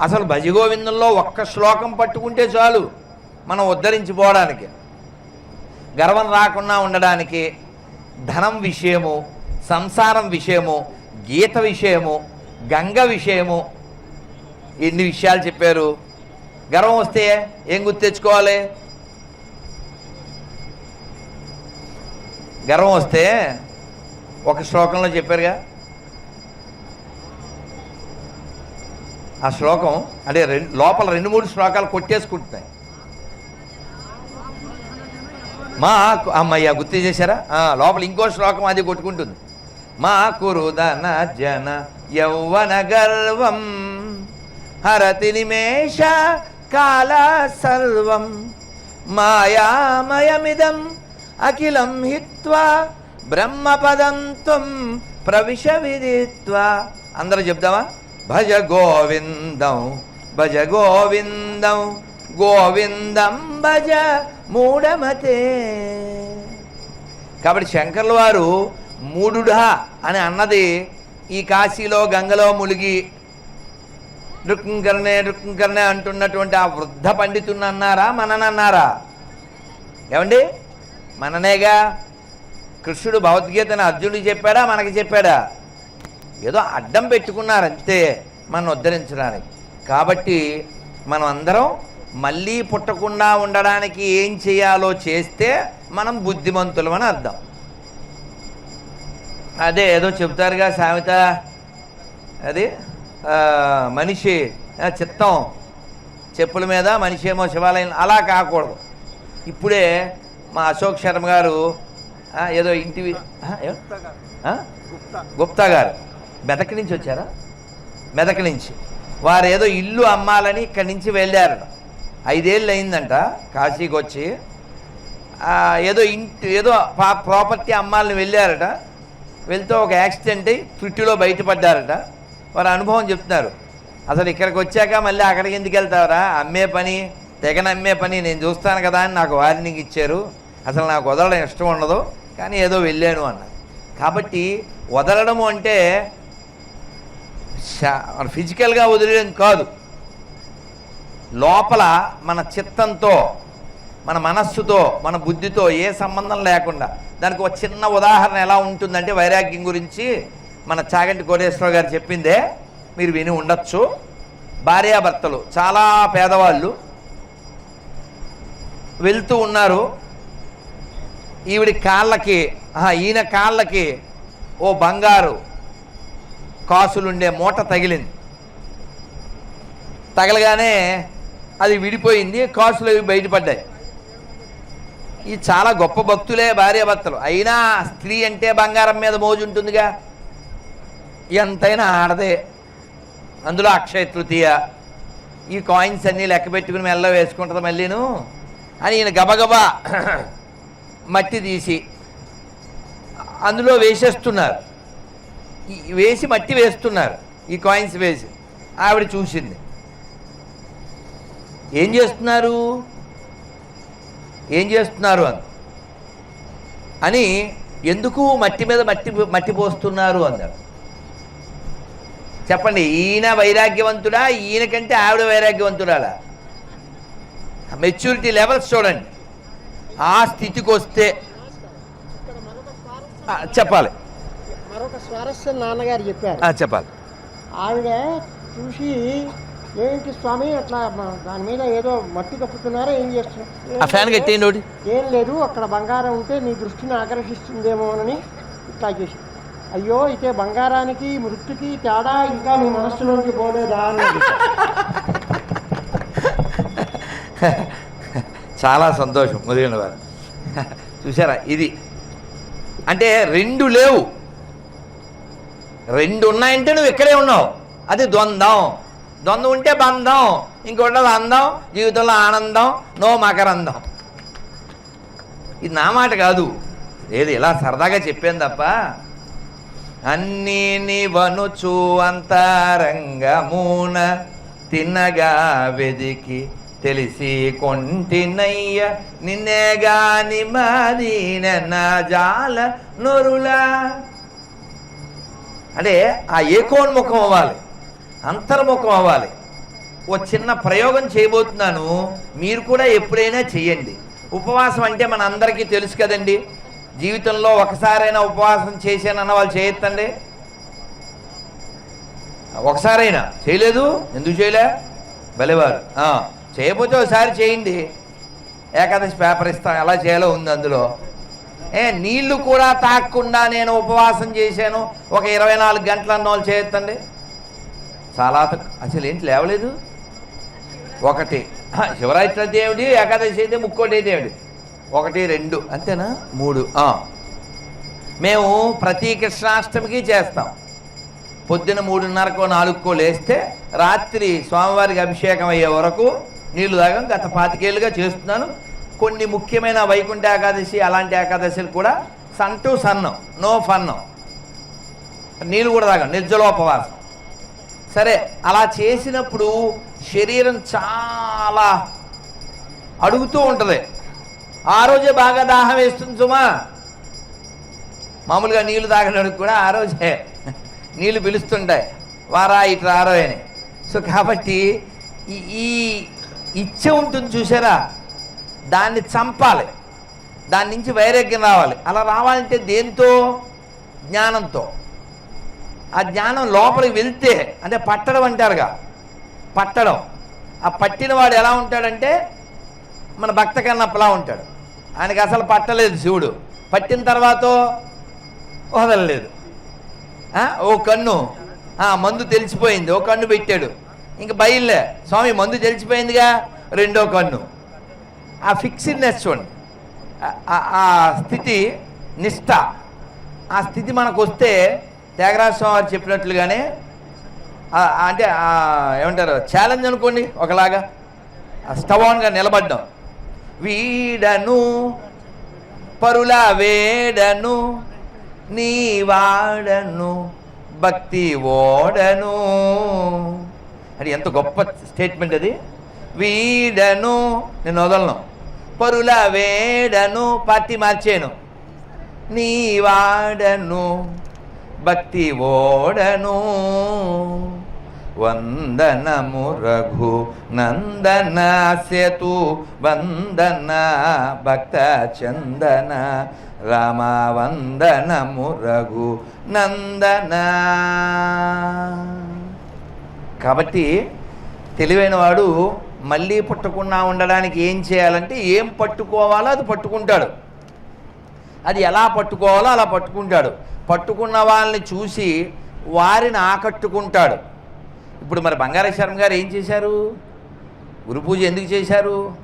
అసలు భజగోవిందంలో ఒక్క శ్లోకం పట్టుకుంటే చాలు మనం ఉద్ధరించిపోవడానికి. గర్వం రాకుండా ఉండడానికి ధనం విషయము సంసారం విషయము గీత విషయము గంగ విషయము ఎన్ని విషయాలు చెప్పారు? గర్వం వస్తే ఏం గుర్తు తెచ్చుకోవాలి? గర్వం వస్తే ఒక శ్లోకంలో చెప్పారుగా ఆ శ్లోకం అంటే రెండు లోపల రెండు మూడు శ్లోకాలు కొట్టేసుకుంటున్నాయి. మా అమ్మయ్య గుర్తు చేశారా? లోపల ఇంకో శ్లోకం అది కొట్టుకుంటుంది. మా కురుదన జన యౌవన గర్వం హరతి నిమేష కాల సర్వం మాయామయమిదం అఖిలం హిత్వా బ్రహ్మపదం త్వం ప్రవిశ విదిత్వా. అందరూ చెప్దామా? భజ గోవిందం భజ గోవిందం గోవిందం భజ మూఢమతే. కాబట్టి శంకర్ల వారు మూడుడా అని అన్నది ఈ కాశీలో గంగలో ములిగి రుక్కంకరనే రుక్కంకరనే అంటున్నటువంటి ఆ వృద్ధ పండితుని అన్నారా మననన్నారా ఏమండి? మననేగా? కృష్ణుడు భగవద్గీతను అర్జునుడికి చెప్పాడా మనకి చెప్పాడా? ఏదో అడ్డం పెట్టుకున్నారు అంతే మనం ఉద్ధరించడానికి. కాబట్టి మనం అందరం మళ్ళీ పుట్టకుండా ఉండడానికి ఏం చేయాలో చేస్తే మనం బుద్ధిమంతులమని అర్థం. అదే ఏదో చెప్తారుగా సామెత అది మనిషి చిత్తం చెప్పుల మీద మనిషి ఏమో శివాలయం అలా కాకూడదు. ఇప్పుడే మా అశోక్ శర్మ గారు ఏదో ఇంటి ఆ, ఏ- ఆ? గుప్తా గారు. మెదక్ నుంచి వచ్చారా? మెదక్ నుంచి. వారు ఏదో ఇల్లు అమ్మాలని ఇక్కడి నుంచి వెళ్ళారు. ఐదేళ్ళు అయిందంట కాశీకి వచ్చి ఏదో ఇంటి ఏదో పా- ప్రాపర్టీ అమ్మాలని వెళ్ళారట. వెళ్తే ఒక యాక్సిడెంట్ అయి ఫిఫ్టీలో బయటపడ్డారట. వారు అనుభవం చెప్తున్నారు. అసలు ఇక్కడికి వచ్చాక మళ్ళీ అక్కడికి ఎందుకు వెళ్తావరా? అమ్మే పని తెగనమ్మే పని నేను చూస్తాను కదా అని నాకు వార్నింగ్ ఇచ్చారు. అసలు నాకు వదలడం ఇష్టం ఉండదు. కానీ ఏదో వెళ్ళాను అన్నారు. కాబట్టి వదలడము అంటే మన ఫిజికల్గా వదిలేయడం కాదు. లోపల మన చిత్తంతో మన మనస్సుతో మన బుద్ధితో ఏ సంబంధం లేకుండా దానికి ఒక చిన్న ఉదాహరణ ఎలా ఉంటుందంటే వైరాగ్యం గురించి మన చాగంటి కోటేశ్వర గారు చెప్పిందే మీరు విని ఉండొచ్చు. భార్యాభర్తలు చాలా పేదవాళ్ళు వెళ్తూ ఉన్నారు. ఈవిడి కాళ్ళకి ఈయన కాళ్ళకి ఓ బంగారు కాసులుండే మూట తగిలింది. తగలగానే అది విడిపోయింది కాసులు అవి బయటపడ్డాయి. ఈ చాలా గొప్ప భక్తులే భార్యాభర్తలు అయినా స్త్రీ అంటే బంగారం మీద మోజు ఉంటుందిగా ఎంతైనా ఆడదే. అందులో అక్షయ తృతీయ. ఈ కాయిన్స్ అన్నీ లెక్క పెట్టుకుని మెల్ల వేసుకుంటుంది మళ్ళీను. అని ఈయన గబగబా మట్టి తీసి అందులో వేసేస్తున్నారు. వేసి మట్టి వేస్తున్నారు. ఈ కాయిన్స్ వేసి. ఆవిడ చూసింది. ఏం చేస్తున్నారు? ఏం చేస్తున్నారు అని అని ఎందుకు మట్టి మీద మట్టి మట్టి పోస్తున్నారు అన్నారు. చెప్పండి ఈయన వైరాగ్యవంతుడా? ఈయనకంటే ఆవిడ వైరాగ్యవంతురాలా? మెచ్యూరిటీ లెవెల్స్ చూడండి. ఆ స్థితికి వస్తే చెప్పాలి. మరొక స్వారస్యం నాన్నగారు చెప్పారు. చెప్పాలి. ఆవిడ చూసి ఏంటి స్వామి అట్లా దాని మీద ఏదో మట్టి కప్పుతున్నారా? ఏం చేస్తున్నారు ఏం లేదు అక్కడ బంగారం ఉంటే నీ దృష్టిని ఆకర్షిస్తుందేమోనని ఇట్లా చేసి అయ్యో అయితే బంగారానికి మృత్యుకి తేడా ఇంకా నీ మనస్సులోకి పోలేదా? అన్నది చాలా సంతోషం ముదిగిన వారు చూసారా ఇది. అంటే రెండు లేవు. రెండు ఉన్నాయంటే నువ్వు ఇక్కడే ఉన్నావు. అది ద్వంద్వం. ద్వంద్వం ఉంటే బంధం. ఇంకోటి అందం జీవితంలో ఆనందం నో మకరందం. ఇది నా మాట కాదు. ఏది ఇలా సరదాగా చెప్పాను తప్ప అన్నీ నివనుచు అంతరంగమూన తిన్నగా వెదికి తెలిసి కొంటినయ్య నిన్నేగాని మాది నా జాల నొరులా. అంటే ఆ ఏకోన్ముఖం అవ్వాలి అంతర్ముఖం అవ్వాలి. ఓ చిన్న ప్రయోగం చేయబోతున్నాను మీరు కూడా ఎప్పుడైనా చేయండి ఉపవాసం అంటే మన అందరికీ తెలుసు కదండి జీవితంలో ఒకసారైనా ఉపవాసం చేశానన్న వాళ్ళు చేయొద్దండి ఒకసారైనా చేయలేదు? ఎందుకు చేయలే? బలివారు చేయకపోతే ఒకసారి చేయండి. ఏకాదశి పేపర్ ఇస్తాం ఎలా చేయాలో ఉంది అందులో. ఏ నీళ్ళు కూడా తాగకుండా నేను ఉపవాసం చేశాను. ఒక ఇరవై నాలుగు గంటలు అన్న వాళ్ళు చేయొద్దండి చాలా అసలు ఏంటి లేవలేదు? ఒకటి. శివరాత్రి అయితే ఏకాదశి అయితే ముక్కోటి దేవుడి. ఒకటి రెండు అంతేనా? మూడు మేము ప్రతి కృష్ణాష్టమికి చేస్తాం. పొద్దున మూడున్నరకో నాలుగుకో లేస్తే రాత్రి స్వామివారికి అభిషేకం అయ్యే వరకు నీళ్ళు తాగం. గత పాతికేళ్ళుగా చేస్తున్నాను. కొన్ని ముఖ్యమైన వైకుంఠ ఏకాదశి అలాంటి ఏకాదశులు కూడా sun to sun no fun నీళ్ళు కూడా తాగం నిర్జలోపవాసం సరే అలా చేసినప్పుడు శరీరం చాలా అడుగుతూ ఉంటుంది. ఆ రోజే బాగా దాహం వేస్తుంది సుమా. మామూలుగా నీళ్ళు తాగడానికి కూడా ఆ రోజే నీళ్ళు పిలుస్తుంటాయి. వారా ఇటు ఆరో అని. సో కాబట్టి ఈ ఈ ఇచ్చ ఉంటుంది చూసారా? దాన్ని చంపాలి. దాని నుంచి వైరాగ్యం రావాలి. అలా రావాలంటే దేంతో జ్ఞానంతో. ఆ జ్ఞానం లోపలికి వెళ్తే అంటే పట్టడం అంటారుగా పట్టడం. ఆ పట్టిన వాడు ఎలా ఉంటాడంటే మన భక్త కన్నప్పలా ఉంటాడు. ఆయనకి అసలు పట్టలేదు శివుడు. పట్టిన తర్వాత వదలలేదు. ఓ కన్ను. మందు తెలిసిపోయింది. ఓ కన్ను పెట్టాడు. ఇంక బయలులే. స్వామి మందు తెలిసిపోయిందిగా? రెండో కన్ను. ఆ ఫిక్స్డ్నెస్ చూడండి. ఆ- ఆ స్థితి నిష్ట. ఆ స్థితి మనకు వస్తే త్యాగరాజస్వామి చెప్పినట్లుగానే అంటే ఏమంటారు ఛాలెంజ్ అనుకోండి ఒకలాగా. స్టవాన్గా నిలబడ్డం. వీడను పరుల వేడను నీ వాడను భక్తి ఓడను. అది ఎంత గొప్ప స్టేట్మెంట్ అది. వీడను నేను వదలను. పరుల వేడను పార్టీ మార్చేను నీ వాడను భక్తి ఓడను. వందనము రఘు నందన సేతు వందన భక్త చందన. రామ వందనము రఘు నందన. కాబట్టి తెలివైన వాడు మళ్ళీ పుట్టకుండా ఉండడానికి ఏం చేయాలంటే ఏం పట్టుకోవాలో అది పట్టుకుంటాడు. అది ఎలా పట్టుకోవాలో అలా పట్టుకుంటాడు. పట్టుకున్న వాళ్ళని చూసి వారిని ఆకట్టుకుంటాడు. ఇప్పుడు మరి బంగారేశ్వరం గారు ఏం చేశారు? గురు పూజ ఎందుకు చేశారు?